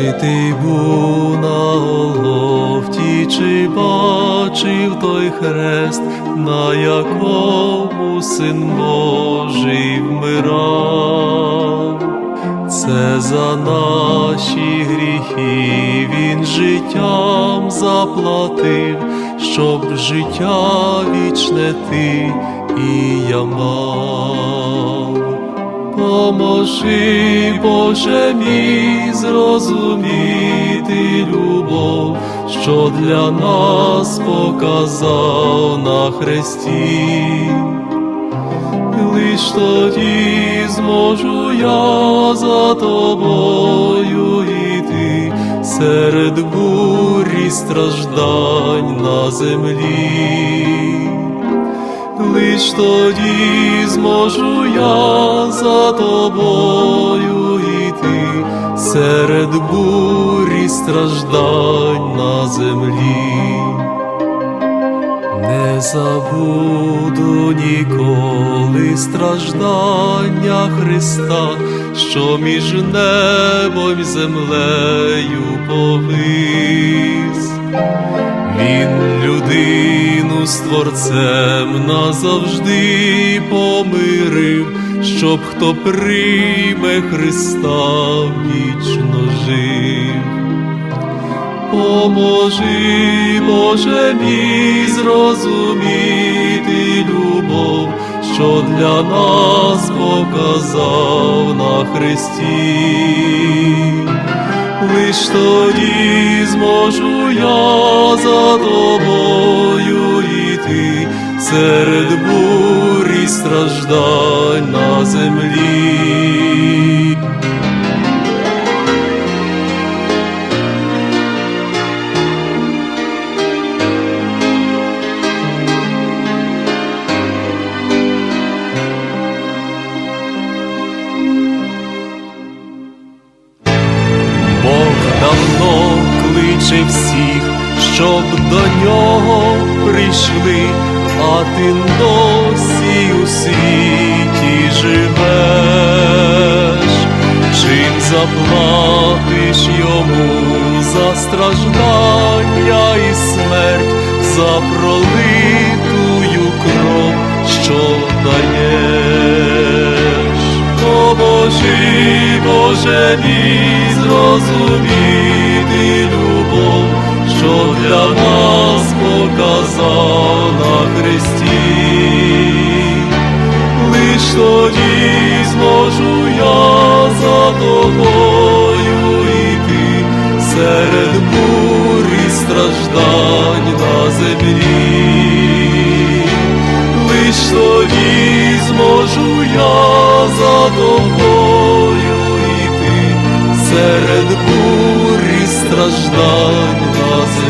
Ти був на Голгофті, чи бачив той хрест, на якому син Божий вмирав? Це за наші гріхи він життям заплатив, щоб життя вічне ти і я мав. Поможи, Боже мій, зрозуміти любов, що для нас показав на хресті. Лиш тоді зможу я за тобою йти серед бурі страждань на землі. Лиш тоді зможу я за тобою йти серед бурі страждань на землі. Не забуду ніколи страждання Христа, що між небом і землею повис. Він людину з Творцем назавжди помирив, щоб хто прийме Христа вічно жив. Поможи, Боже мій, зрозуміти любов, що для нас показав на Христі. Лиш тоді зможу я за тобою серед бурі страждань на землі. Давно кличе всіх, щоб до нього прийшли, а ти досі у світі живеш, чим заплатиш йому за страждання і смерть, за пролитую кров, що даєш. Поможи, Боже мій, зрозуміти любов, що для нас показав Христі, лиш тоді зможу я за тобою йти серед бур страждань на землі, лиш тоді зможу я за тобою йти серед бур страждань на землі.